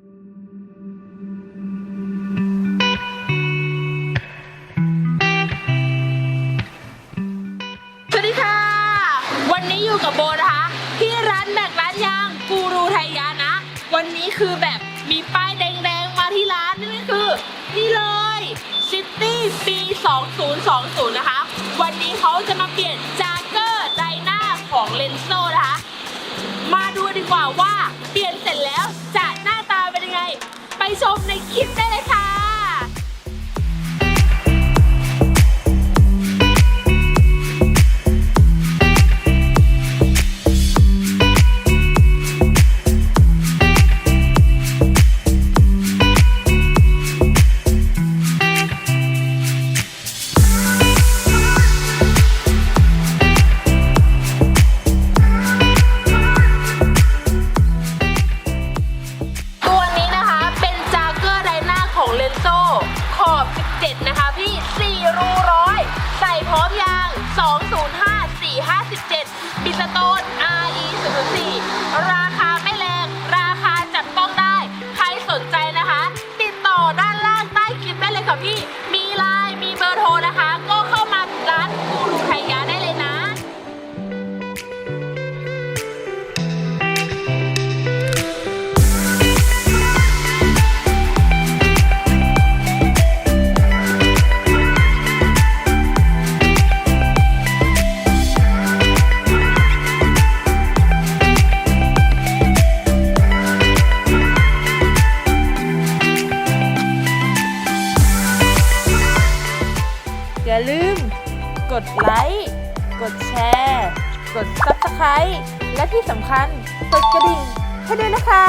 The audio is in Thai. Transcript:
สวัสดีค่ะ วันนี้อยู่กับโบนะคะ ที่ร้านแบกร้านยางกูรูไทยยานะ วันนี้คือแบบมีป้ายแดงๆมาที่ร้านนี่คือ นี่เลยซิตี้ปี2020 นะคะ วันนี้เขาจะมาเปลี่ยนจากเกอร์ไดนาของเลนโซนะคะ มาดูดีกว่าว่า โซขอบ 17 นะคะพี่4รูร้อย ใส่พร้อมยาง 205 457บิสโตนอา ลืม กดไลค์ กดแชร์ กด Subscribe และที่สำคัญกดกระดิ่งให้ด้วยนะคะ